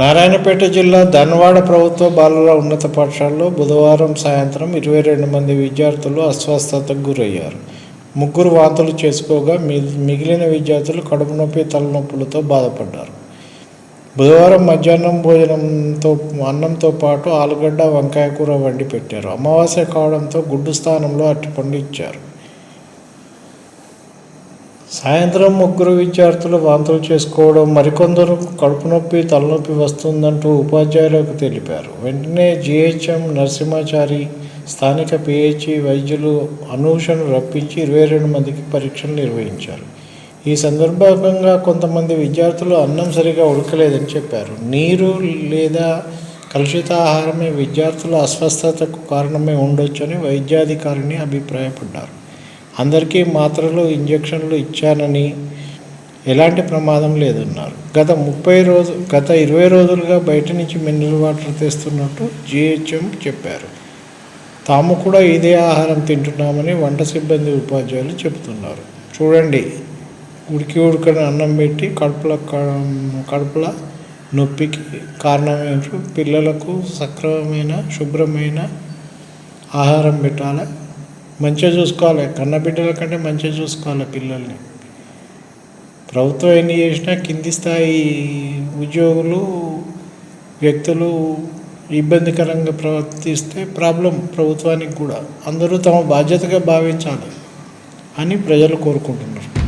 నారాయణపేట జిల్లా ధన్వాడ ప్రభుత్వ బాలుర ఉన్నత పాఠశాలలో బుధవారం సాయంత్రం ఇరవై రెండు మంది విద్యార్థులు అస్వస్థతకు గురయ్యారు. ముగ్గురు వాంతులు చేసుకోగా మిగిలిన విద్యార్థులు కడుపు నొప్పి తలనొప్పులతో బాధపడ్డారు. బుధవారం మధ్యాహ్నం భోజనంతో అన్నంతో పాటు ఆలుగడ్డ వంకాయ కూర వండి పెట్టారు అమావాస్య కావడంతో గుడ్డు స్థానంలో అరటిపండు ఇచ్చారు. సాయంత్రం ముగ్గురు విద్యార్థులు వాంతులు చేసుకోవడం మరికొందరు కడుపు నొప్పి తలనొప్పి వస్తుందంటూ ఉపాధ్యాయులకు తెలిపారు. వెంటనే జిహెచ్ఎం నరసింహాచారి స్థానిక పిహెచ్ఈ వైద్యులు అనూషను రప్పించి ఇరవై రెండు మందికి పరీక్షలు నిర్వహించారు. ఈ సందర్భంగా కొంతమంది విద్యార్థులు అన్నం సరిగా ఉడకలేదని చెప్పారు. నీరు లేదా కలుషిత ఆహారమే విద్యార్థుల అస్వస్థతకు కారణమే ఉండొచ్చని వైద్యాధికారిని అభిప్రాయపడ్డారు. అందరికీ మాత్రలు ఇంజక్షన్లు ఇచ్చానని ఎలాంటి ప్రమాదం లేదన్నారు. గత ముప్పై రోజు గత ఇరవై రోజులుగా బయట నుంచి మినరల్ వాటర్ తెస్తున్నట్టు జిహెచ్ఎం చెప్పారు. తాము కూడా ఇదే ఆహారం తింటున్నామని వంట సిబ్బంది ఉపాధ్యాయులు చెబుతున్నారు. చూడండి ఉడికి ఉడకని అన్నం పెట్టి కడుపుల కడుపుల నొప్పికి కారణమేంటో పిల్లలకు సక్రమమైన శుభ్రమైన ఆహారం పెట్టాలి? మంచిగా చూసుకోవాలి. కన్న బిడ్డల కంటే మంచిగా చూసుకోవాలి పిల్లల్ని. ప్రభుత్వం ఎన్ని చేసినా కింది స్థాయి ఉద్యోగులు వ్యక్తులు ఇబ్బందికరంగా ప్రవర్తిస్తే ప్రాబ్లం ప్రభుత్వానికి కూడా. అందరూ తమ బాధ్యతగా భావించాలి అని ప్రజలు కోరుకుంటున్నారు.